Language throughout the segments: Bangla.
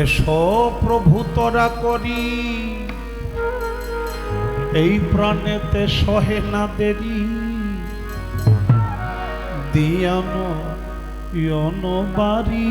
এসো প্রভু তোরা করি। এই প্রাণেতে সহে না দেরি। দিয়ানো ইয়ন বাড়ি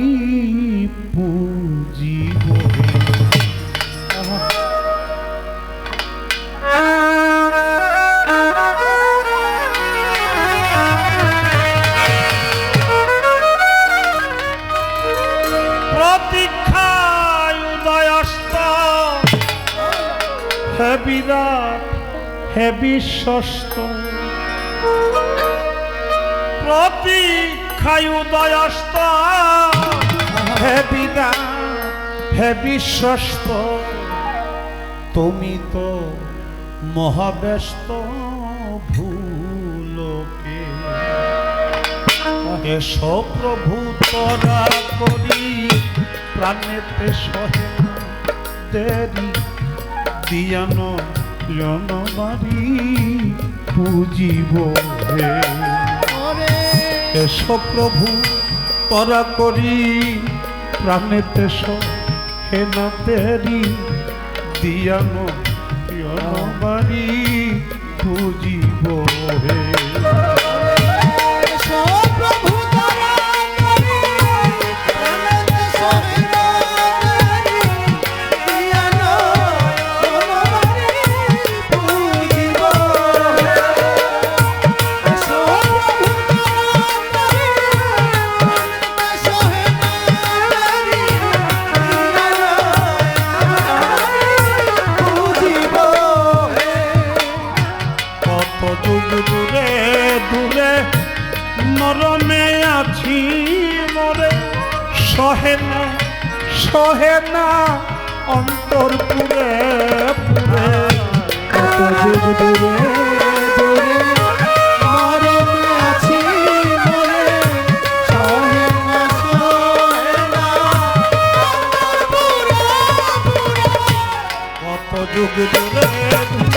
বিরাট হে বিশ্বস্ত। প্রতীক্ষায় উদয়স্ত হে বিরাট হে বিশ্বস্ত। তুমি তো মহাব্যস্ত ভুলোকে। এসো প্রভু তরা করি প্রাণেতে সহে দেরি দিয়ানো জনবারি পুজিব হে। এসো প্রভু পরা করি প্রাণেতে হে না তেরি দিয়ানো জনবারি পুজিব হে। যুগ দূরে দূরে মরমে আছি মরে। সহে না সহে না অন্তর পুরে পুরে। কত যুগ দূরে যুগ দূরে।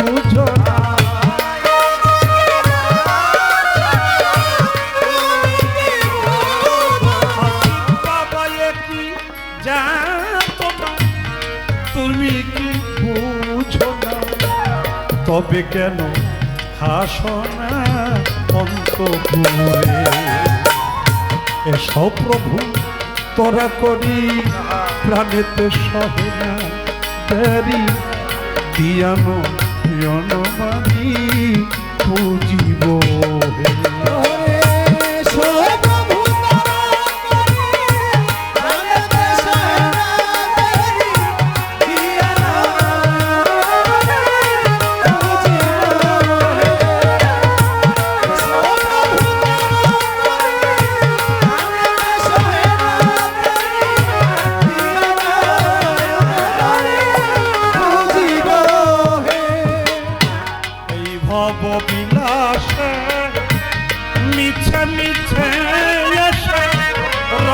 তবে কেন? হাসনা অন্ত এসব প্রভু, তোরা করি প্রাণেতে সহে না। দেরি দিয়ানো জনমানি পুজিব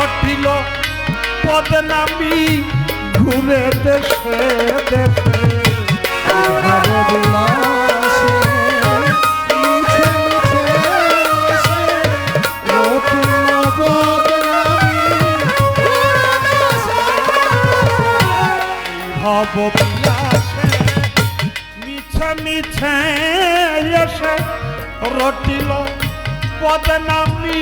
রটিল পদনামি ঘুরে দেশে দেশে ভব বিলাসে মিছে মিছে এসে রটিল। পদনামি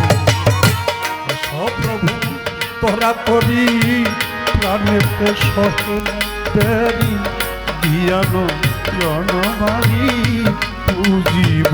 তোরা করি প্রাণেতে সহে দেরি দিয়ানো জনমারি পুজিব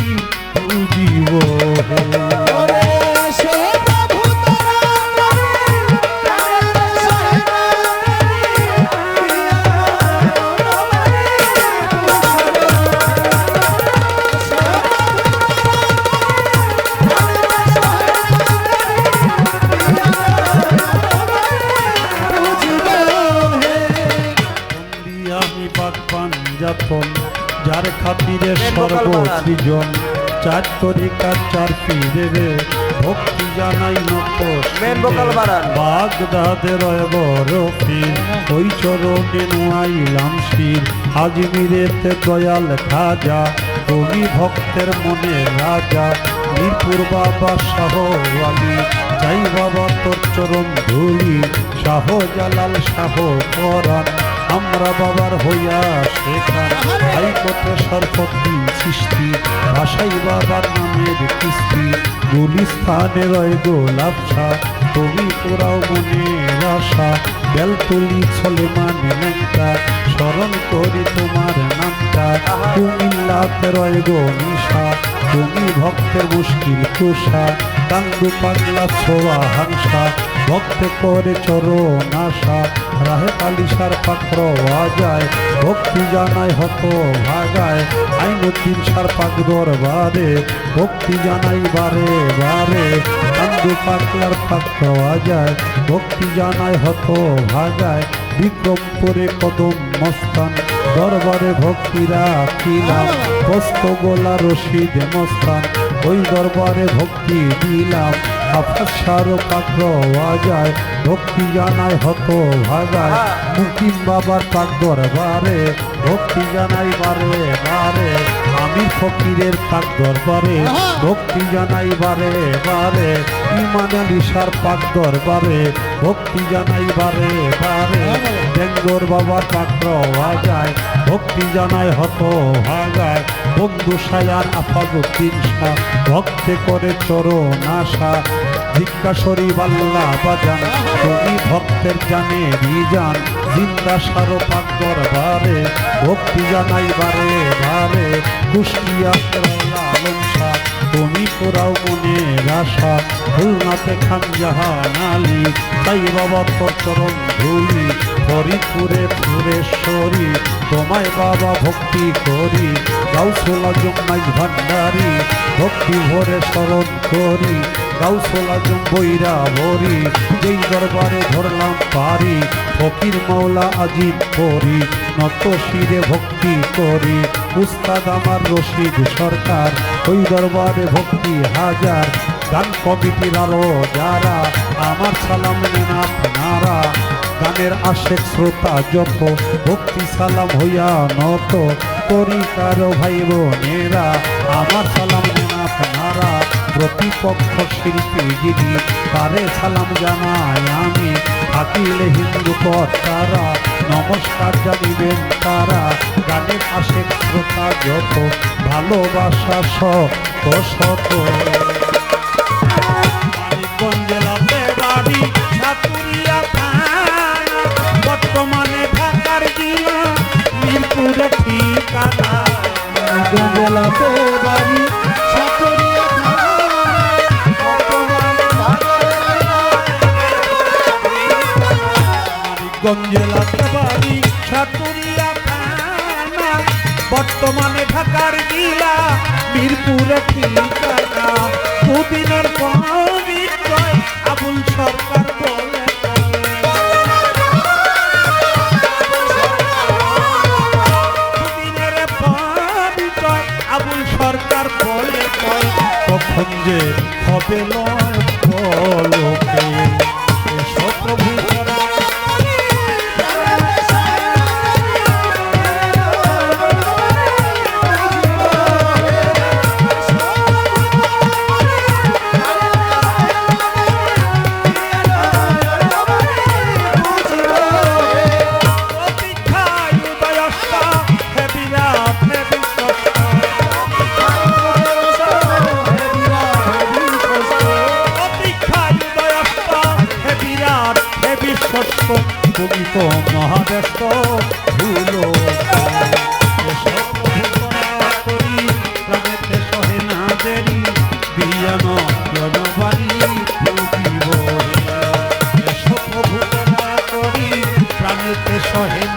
বাগবান যাতন যার খাতিরে সর্বসৃজন। চার তরিকার চার ফিরে ভক্তি জানাই মেন বাড়ান। বড় পীর ওই চরণে নুয়াইলাম শির। আজমিরেতে দয়াল খাজা তুমি ভক্তের মনে রাজা। মিরপুর বাবা শাহ আলী যাই বাবা তোর চরণ ধুলি শাহ জালাল শাহ পরাণ। আমরা বাবার হইয়া শেখা হাইকোর্টে সরপত্তি সৃষ্টি ভাষাই বাবার নামের কিস্তি গুলিস্থানে রয় গোলাপসা তুমি তোরাও মনের আশা, বেলতলি ছলে মানে নেংটা স্মরণ করি তোমার নামটা কুমিল্লাতে রয় গো নিশা। তুমি ভক্তের মুশকিল কুষা কান্দু পাগলা ছোয়া হাংসা। ভক্তে করে চরণ আশা, রাহে কালিসার পাত্র যায় ভক্তি জানাই হত ভাগায় আইনুদ্দিন সার পাক দরবারে। ভক্তি জানাই বারে বারে। কান্দু পাগলার পাত্র যায়, ভক্তি জানাই হত ভাগায় বিক্রমপুরে কদম মস্তান দরবারে ভক্তি রাখিলাম পোস্ত গোলা রশিদ মস্তান ওই দরবারে ভক্তি দিলাম। আফাসার পাত্র যায় ভক্তি জানাই হত ভাগায়। মুকিম বাবার পাক দরবারে, ভক্তি জানাই বারে বারে। আমি ফকিরের পাক দরবারে, ভক্তি জানাই বারে বারে। ইমান আলী সার পাক দরবারে, ভক্তি জানাই বারে বারে। বেঙ্গর বাবার পাত্র যায় ভক্তি জানাই হত ভাগায়। বন্ধু সায়ার আফাজুদ্দিন তিনসা ভক্তে করে চরণ আশা। জিজ্ঞাসরি বাল্লা বাজান, তুমি ভক্তের জানে বিজান জিন্দা সারো পাকর দরবারে, ভক্তি জানাই বারে বারে। কুষ্টিয়া তোরাও মনের আশা খুলনাতে খান জাহান আলী। তাই বাবা তোর চরণ ধুলি পুরে সরি তোমায় বাবা ভক্তি করি। গাউসোলা জমাই ভান্ডারি ভক্তি ভরে স্মরণ করি। গাউসোলা বৈরা ভরি, যেই দরবারে ধরলাম পারি, ফকির মাওলা আজিম করি, নত শিরে ভক্তি করি। উস্তাদ আমার রশিদ সরকার, ওই দরবারে ভক্তি হাজার। গান কমিটির আরও যারা, আমার সালাম নেন আপনারা। গানের আশেক শ্রোতা যত, ভক্তি সালাম হইয়া নত। তরিকার ভাই বোনেরা আমার সালাম প্রতিপক্ষ শিল্পী যিনি, তারে সালাম জানাই আমি। থাকিলে হিন্দু তারা, নমস্কার জানিবেন তারা। গানের আশেক শ্রোতা যত, ভালোবাসা শত শত। মিরপুরে মহাব্যস্ত ভুলো সহে না দেরি বিয়ান প্রাণেতে সহে